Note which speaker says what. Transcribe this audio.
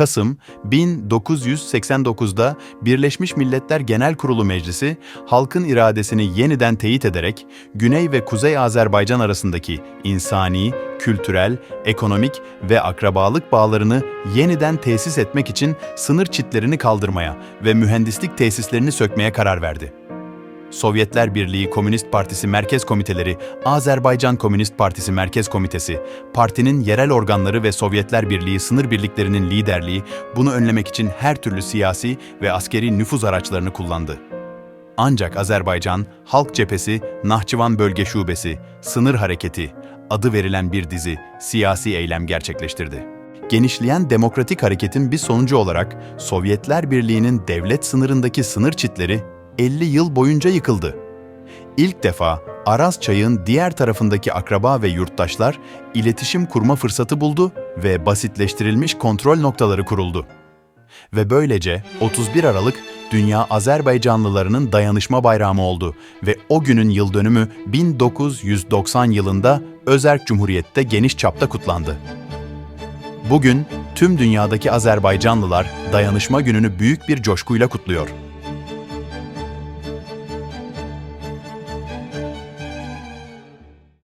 Speaker 1: Kasım 1989'da Birleşmiş Milletler Genel Kurulu Meclisi halkın iradesini yeniden teyit ederek Güney ve Kuzey Azerbaycan arasındaki insani, kültürel, ekonomik ve akrabalık bağlarını yeniden tesis etmek için sınır çitlerini kaldırmaya ve mühendislik tesislerini sökmeye karar verdi. Sovyetler Birliği Komünist Partisi Merkez Komiteleri, Azerbaycan Komünist Partisi Merkez Komitesi, partinin yerel organları ve Sovyetler Birliği sınır birliklerinin liderliği bunu önlemek için her türlü siyasi ve askeri nüfuz araçlarını kullandı. Ancak Azerbaycan Halk Cephesi, Nahçıvan Bölge Şubesi, Sınır Hareketi adı verilen bir dizi siyasi eylem gerçekleştirdi. Genişleyen demokratik hareketin bir sonucu olarak Sovyetler Birliği'nin devlet sınırındaki sınır çitleri 50 yıl boyunca yıkıldı. İlk defa Araz Çayı'nın diğer tarafındaki akraba ve yurttaşlar iletişim kurma fırsatı buldu ve basitleştirilmiş kontrol noktaları kuruldu. Ve böylece 31 Aralık Dünya Azerbaycanlılarının dayanışma bayramı oldu ve o günün yıl dönümü 1990 yılında Özerk Cumhuriyet'te geniş çapta kutlandı. Bugün tüm dünyadaki Azerbaycanlılar dayanışma gününü büyük bir coşkuyla kutluyor.